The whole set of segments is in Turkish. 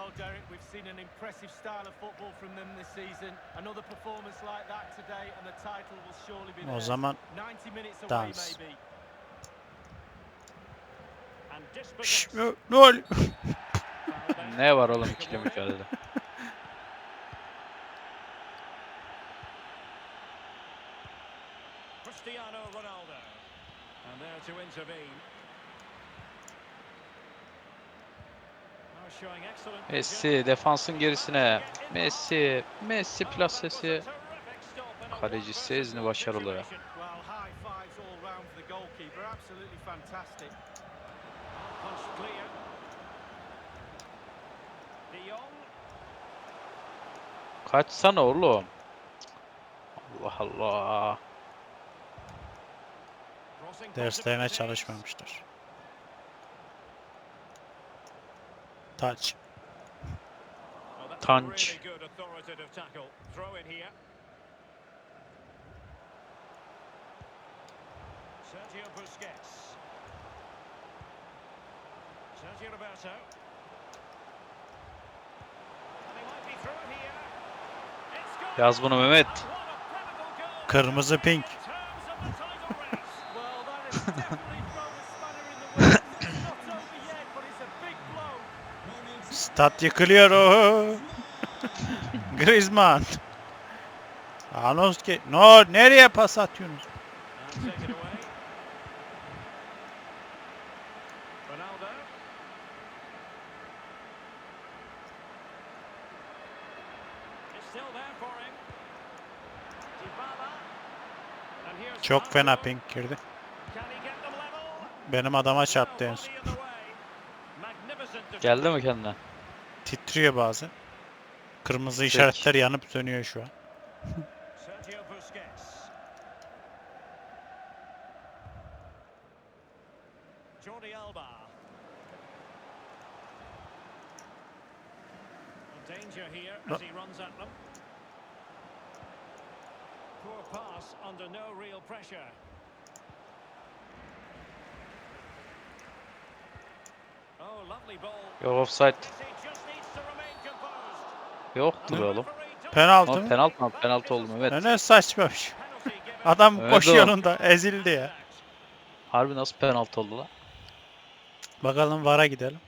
Well, Derek, we've seen an impressive style of football from them this season. Another performance like that today, and the title will surely be O zaman 90 minutes away, dans. maybe. And Şşş, ne ol? Ne var oğlum ikili mücadele? Cristiano Ronaldo. And there to intervene. Messi defansın gerisine. Messi, Messi plasesi. Kaleci Sezni başarılı. Kaçsana oğlum. Allah Allah. Derslerine possibilities. çalışmamışlar. Touch. Well, that's a Punch. really good authoritative tackle. Throw in here. Sergio Busquets. Sergio Roberto. And he It's good. Yaz bunu Mehmet. Kırmızı pink. In terms of the title race. Well, that has definitely thrown a spanner in the works. It's not over yet, but it's a big Stat yıkılıyor o. Griezmann. Anoski. No, nereye pas atıyorsunuz? Çok fena pink girdi. Benim adama çarptı en son. Geldi mi kendine? Titriyor bazen. Kırmızı Peki. işaretler yanıp sönüyor şu an. Jordi Alba. A danger here as he runs at them. Poor pass under no real pressure. Oh, lovely ball. Yok offside. Yoktur Ne? oğlum. Penaltı Ama mı? penaltı mı? Penaltı oldu Mehmet. Ne saçma bir şey. Adam Evet, koşuyor yanında ezildi ya. Harbi nasıl penaltı oldu lan? Bakalım VAR'a gidelim.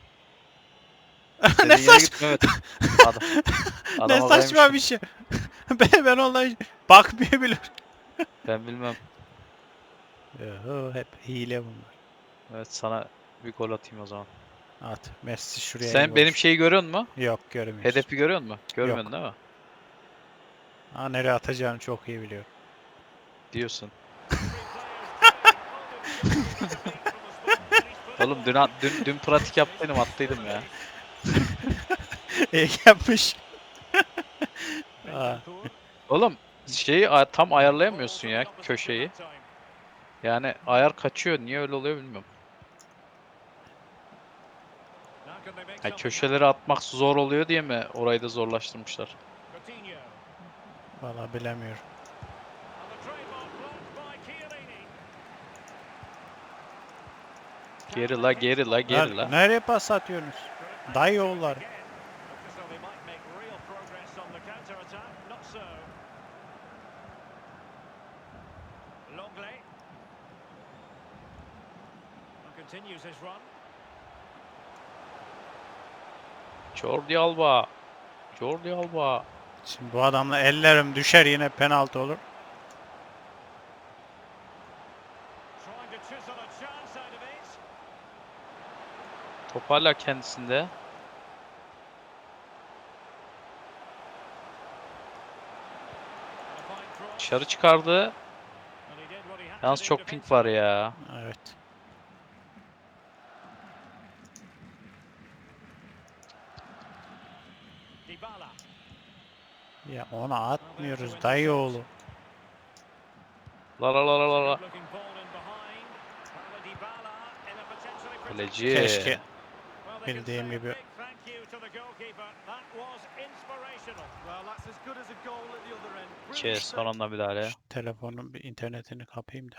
Ne yere saç git Mehmet. Adam, ne saçma bir şey. ben ben ondan bakmıyor bile. Ben bilmem. Yahu, hep hile bunlar. Evet sana bir gol atayım o zaman. At Messi şuraya. Sen benim şeyi görüyor musun? Yok görmüyoruz. Hedefi görüyor musun? Görmedin değil mi? Ha, nereye atacağını çok iyi biliyor. Diyorsun. Oğlum dün, dün, dün pratik yaptıydım attıydım ya. iyi yapmış. Aa, Oğlum şeyi tam ayarlayamıyorsun ya köşeyi. Yani ayar kaçıyor. Niye öyle oluyor bilmiyorum. Yani köşeleri atmak zor oluyor diye mi orayı da zorlaştırmışlar? Valla bilemiyorum. Geri la geri la geri la. Nereye pas atıyorsunuz? Dayı oğulları. Continues his run. Jordi Alba. Jordi Alba. Şimdi bu adamla ellerim düşer yine penaltı olur. Top hala kendisinde. Dışarı çıkardı. Yalnız çok pink var ya. Evet. Dybala. Ya ona atmıyoruz dayı oğlu. La la la la la Kaleci. Keşke. Bildiğim gibi. Brilliant son anda müdahale. Şu telefonun bir internetini kapayım da.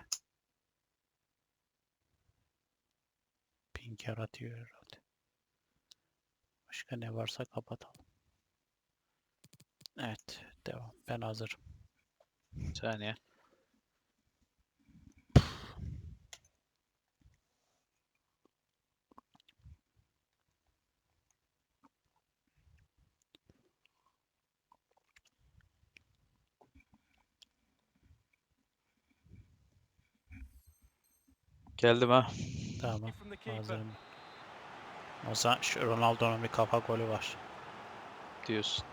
Pink yaratıyor herhalde. Başka ne varsa kapatalım. Evet, devam. Ben hazırım. Bir saniye. Geldim ha. Tamam, hazırım. O zaman şu Ronaldo'nun bir kafa golü var. Diyorsun.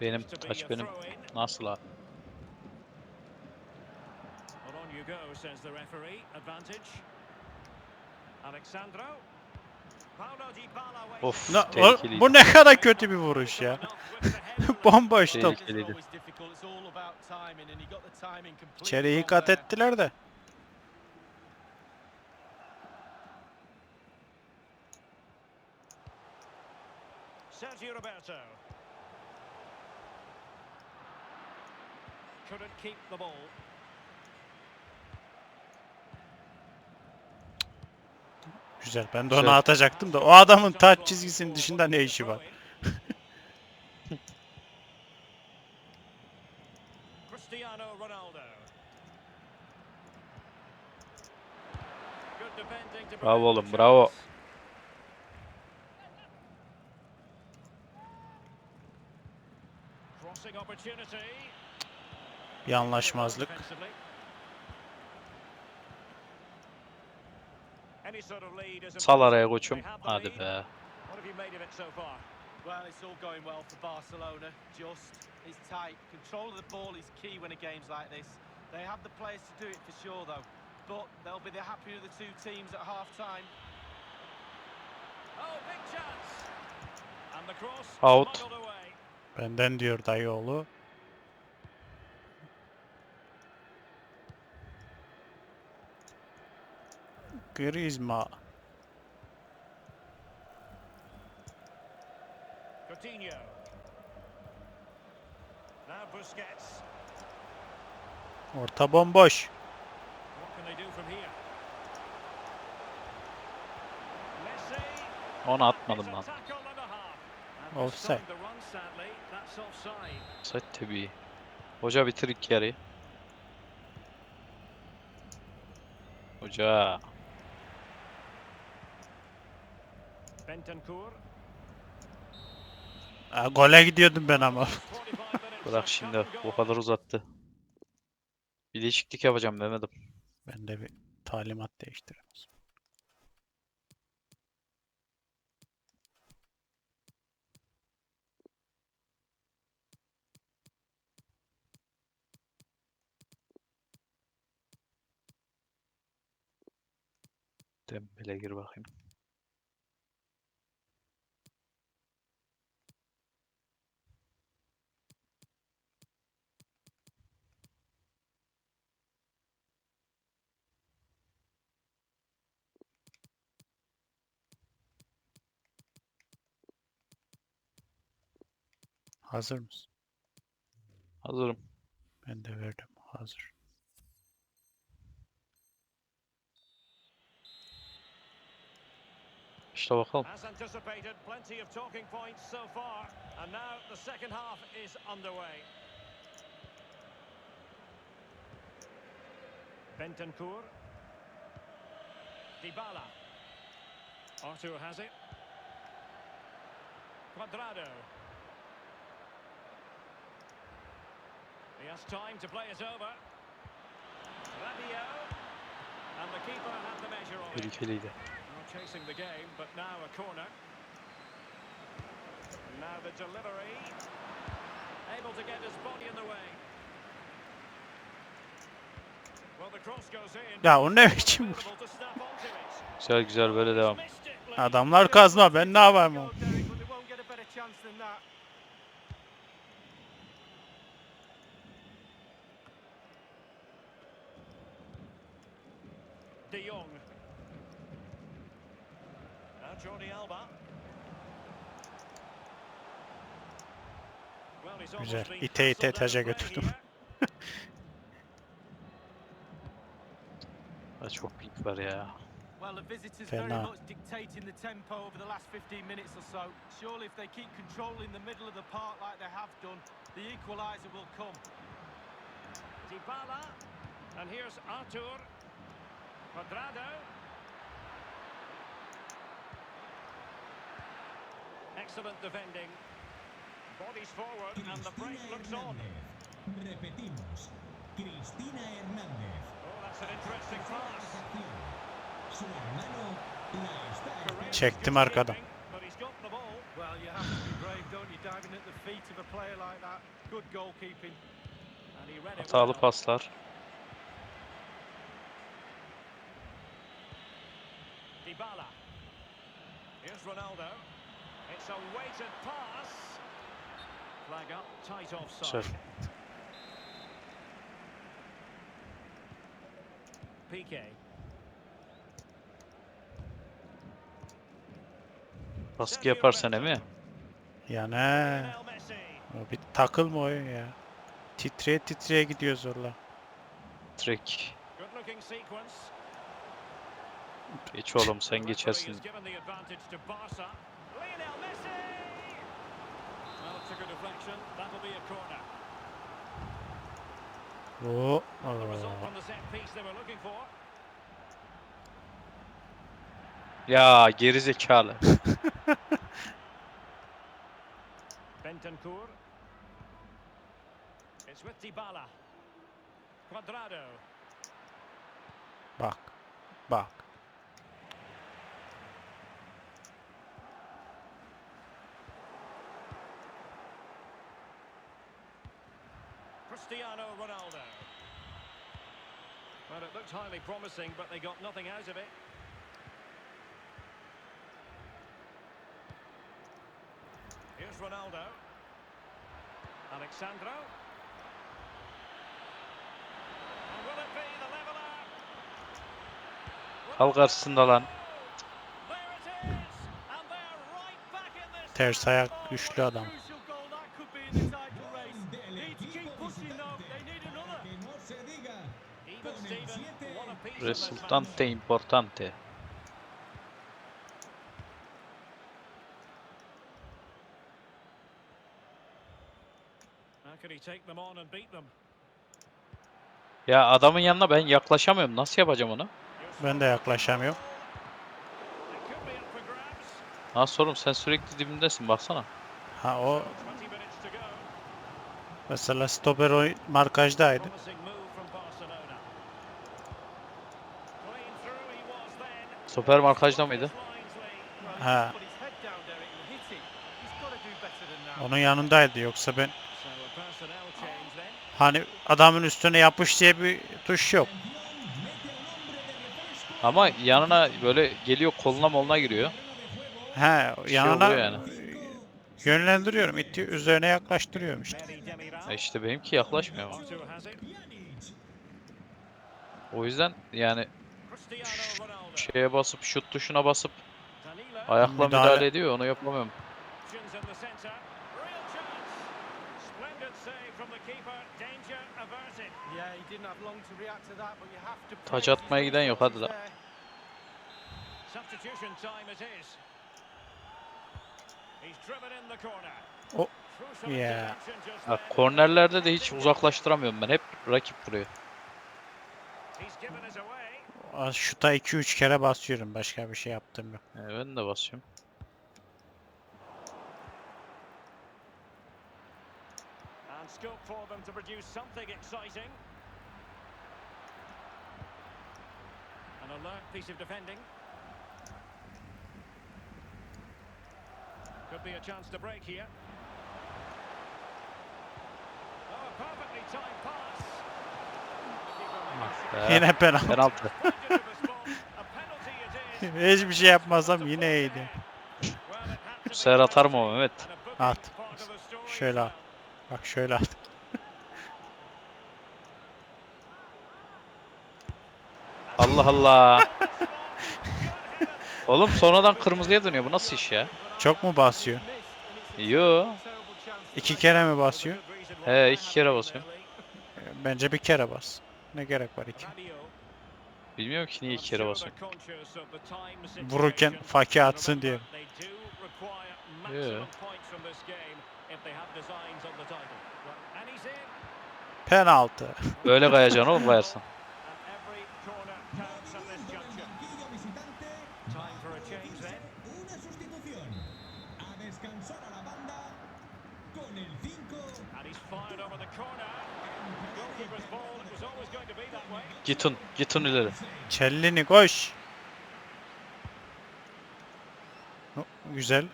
Benim taç a benim. Nasıl ha? Well, on you go, says the referee. Advantage. Alexandro. Paulo Dybala waits Of Na- o- bu ne kadar kötü bir vuruş ya. Completely İçeriği wrong kat ettiler de. Sergio Roberto. Couldn't keep the ball. Güzel. Ben de onu Güzel. atacaktım da o adamın taç çizgisinin dışında ne işi var? Cristiano Ronaldo. Bravo oğlum, bravo. Crossing opportunity. Bir anlaşmazlık. İs Sal araya koçum. Hadi be. Well, it's all going well for Barcelona. Just, it's tight. Control of the ball is key when a game's like this. They have the players to do it for sure, though. But they'll be the happier of the two teams at half time. Oh, big chance. And the cross Out. smuggled away. Benden diyor dayıoğlu. Griezmann. Coutinho. Now Busquets. Orta bomboş. Onu atmadım lan. Offside. offside. Tabii. Hoca bitir ilk yarıyı. Hoca. Bentancur. Ha, gole gidiyordum ben ama. 45 minutes Bırak şimdi go. kadar uzattı. Bir değişiklik yapacağım demedim. Ben de bir talimat değiştireyim. Dembele gir bakayım. Hazır mısın? Hazırım. Ben de verdim. Hazır. İşte bakalım. As anticipated, plenty of talking points so far. And now the second half is underway. Bentancur. Dybala. Arthur has it. Quadrado. Has time to play it over. Rabiot. And the keeper had the measure of it. Well, chasing the game, but now a corner. Now the delivery. Able to get his body in the way. Well, the cross goes in. Ya o ne biçim. Güzel güzel böyle devam. Adamlar kazma ben ne yapayım? Taca play götürdüm. Ha, çok pink var ya. Well, the visitors very much dictating the tempo over the last 15 minutes or so. Surely if they keep controlling the middle of the park like they have done, the equaliser will come. Dybala. And here's Artur. Quadrado. Excellent defending. Bodies forward and the break looks on. Repetimos. Cristina Hernández. Oh, that's an interesting pass. Su hermano la está Çektim ball. Well, you have to be brave, don't you, diving at the feet of a player like that. Good goalkeeping. And he read it Hatalı well. paslar. Dybala. Here's Ronaldo. It's a weighted pass. Flag up, tight offside. Güzel. Piqué. Baskı yaparsan emi. Lionel Messi. o bir takılma oyun ya. Titreye titreye gidiyor zorla. Trek. Geç oğlum sen geçersin. has given the advantage to Barca. Lionel Messi. Well, it took a deflection. That'll be a corner. Oo. The result oo. from the set piece they were looking for. Ya geri zekalı. Bentancur. It's with Dybala. Quadrado. Bak. Bak. Cristiano Ronaldo. Well, it looked highly promising, but they got nothing out of it. Here's Ronaldo. Alexandro. And will it be the leveller? Al karşısında lan. Ters ayak güçlü adam. Beat them? Ya adamın yanına ben yaklaşamıyorum. Nasıl yapacağım onu? Ben de yaklaşamıyorum. Nasıl oğlum sen sürekli dibimdesin baksana. Ha o 20 minutes to go. mesela stoper oy markajdaydı. Promising move from Barcelona. Clean through he was then. Stoper markajda mıydı? Lines lead. Well, Ha. Put his head down, Derek, and hit it. He's got to do better than that. Onun yanındaydı yoksa ben hani adamın üstüne yapış diye bir tuş yok. Ama yanına böyle geliyor koluna moluna giriyor. He şey yanına oluyor yani. yönlendiriyorum. İtti üzerine yaklaştırıyorum işte. E işte benimki yaklaşmıyor ama. O yüzden yani. Şeye basıp şut tuşuna basıp ayakla Müdahale. müdahale ediyor onu yapamıyorum. Taç atmaya giden yok, hadi corner. O- Crucial Yeah. Ya kornerlerde de hiç uzaklaştıramıyorum ben. Hep rakip vuruyor. Şuta 2-3 kere basıyorum. Başka bir şey yaptım yok. E, ben de basıyorum. And scope for them to produce something exciting. An alert piece of defending. Could be a chance to break here. Oh, a perfectly timed pass. Be, Yine penaltı. penaltı. sure to respond. A penalty it is. Hiçbir şey yapmasam yine iyiydi. Bu sefer a atarım penalty. ama Mehmet. At. Şöyle at. Bak şöyle at. Allah Allah. Oğlum sonradan kırmızıya dönüyor. Bu nasıl iş ya? Çok mu basıyor? Yo. İki kere mi basıyor? He iki kere basıyor. Bence bir kere bas. Ne gerek var iki? Bilmiyorum ki niye iki kere basıyor. Vururken fake atsın diye. Yeah. Penaltı. Öyle kayacaksın oğlum kayarsın. Gitun. Gitun ileri. Kellini koş. Güzel.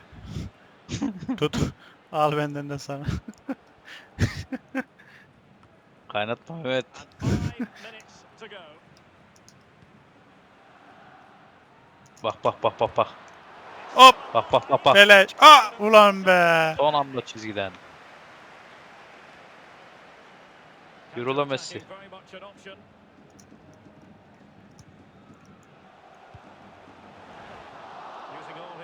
Tut. Al benden de sana. Kaynatma Mehmet. Bak bak bak bak bak. Hop. Bak bak bak bak. Beleş. Aa, ulan be. Son anda çizgiden. Yürü Messi. Counter-attacking very much an option. Using all his defensive acumen to cut it out. Messi'ye acayip markaj var ya. 3 stoperim bundandır. Alexandro. Well, can they nudge in front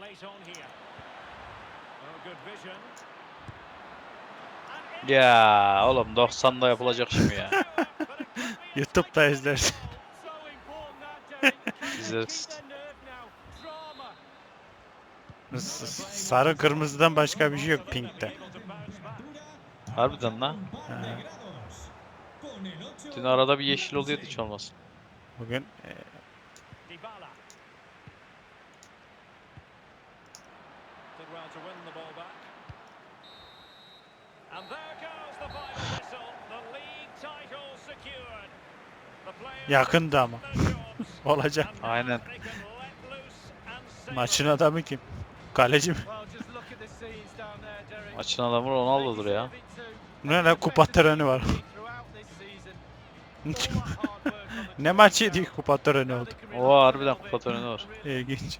late on here? Oh, good vision. And in Ya oğlum 90'da yapılacak şimdi ya. but it could be a YouTube'da izlersin. İzleriz. Sarı kırmızıdan başka bir şey yok Pink'te. able to bounce back. Harbiden lan. Ha. grados. Con el 8. Dün arada bir yeşil oluyordu hiç olmaz. Bugün e, yakındı ama. Olacak. Aynen. Maçın adamı kim? Kaleci mi? Maçın adamı Ronaldo'dur ya. Ne lan kupa töreni var. Ne maçıydı ki kupa töreni oldu. Now they can O relax a harbiden kupa töreni var. İlginç.